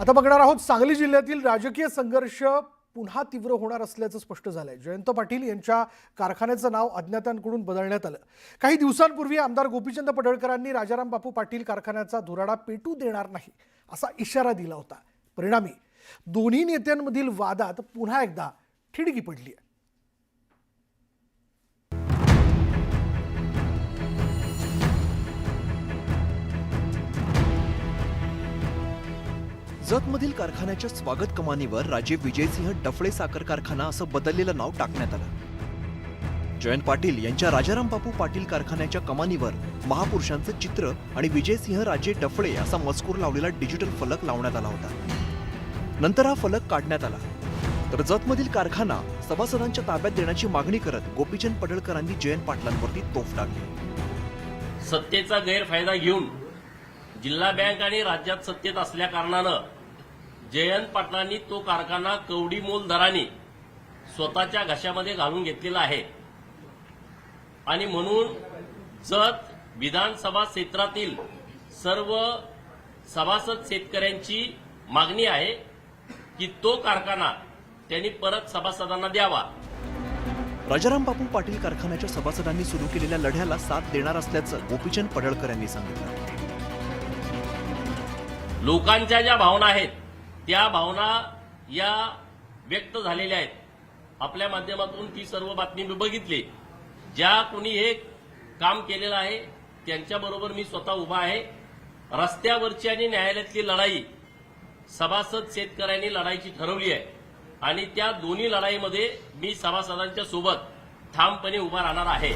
आता बघणार आहोत सांगली जिल्ह्यातील राजकीय संघर्ष पुन्हा तीव्र होणार असल्याचं स्पष्ट झालंय. जयंत पाटील यांच्या कारखान्याचं नाव अज्ञातांकडून बदलण्यात आलं. काही दिवसांपूर्वी आमदार गोपीचंद पडळकरांनी राजाराम बापू पाटील कारखान्याचा धुराडा पेटू देणार नाही असा इशारा दिला होता. परिणामी दोन्ही नेत्यांमधील वादात पुन्हा एकदा ठिडकी पडली आहे जतमधील कारखान्याच्या स्वागत कमानीवर राजे विजयसिंह डफळे साखर कारखाना असं बदललेलं नाव टाकण्यात आलं. जयंत पाटील यांच्या राजाराम बापू पाटील कारखान्याच्या कमानीवर महापुरुषांचं चित्र आणि विजयसिंह राजे डफळे असा मजकूर लावलेला डिजिटल फलक लावण्यात आला होता. नंतर हा फलक काढण्यात आला. तर जतमधील कारखाना सभासदांच्या ताब्यात देण्याची मागणी करत गोपीचंद पडळकरांनी जयंत पाटलांवरती तोफ टाकली. सत्तेचा गैरफायदा घेऊन जिल्हा बँक आणि राज्यात सत्तेत असल्या कारणानं जयंत पाटलांनी तो कारखाना कवडी मोल दराने स्वतःच्या घशामध्ये घालून घेतलेला आहे. आणि म्हणून जत विधानसभा क्षेत्रातील सर्व सभासद शेतकऱ्यांची मागणी आहे की तो कारखाना त्यांनी परत सभासदांना द्यावा. राजाराम बापू पाटील कारखान्याच्या सभासदांनी सुरू केलेल्या लढ्याला साथ देणार असल्याचं गोपीचंद पडळकर यांनी सांगितलं. लोकांच्या ज्या भावना आहेत त्या भावना या व्यक्त झालेल्या आहेत. आपल्या माध्यमातून ती सर्व बातमी मी बघितली. ज्या कोणी हे काम केलेलं आहे त्यांच्याबरोबर मी स्वतः उभा आहे. रस्त्यावरची आणि न्यायालयातली लढाई सभासद शेतकऱ्यांनी लढायची ठरवली आहे. आणि त्या दोन्ही लढाईमध्ये मी सभासदांच्या सोबत ठामपणे उभा राहणार आहे.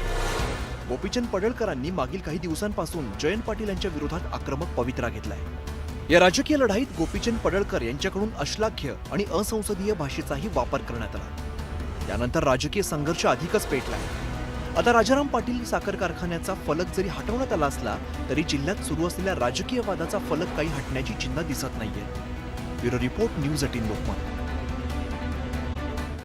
गोपीचंद पडळकरांनी मागील काही दिवसांपासून जयंत पाटील यांच्या विरोधात आक्रमक पवित्रा घेतलाय. या राजकीय लढाईत गोपीचंद पडळकर यांच्याकडून अश्लाघ्य आणि असंसदीय भाषेचाही वापर करण्यात आला. त्यानंतर राजकीय संघर्ष अधिकच पेटला. आता राजाराम पाटील साखर कारखान्याचा फलक जरी हटवण्यात आला असला तरी जिल्ह्यात सुरू असलेल्या राजकीय वादाचा फलक काही हटण्याची चिन्ह दिसत नाहीये. Bureau report news eighteen Lokmat.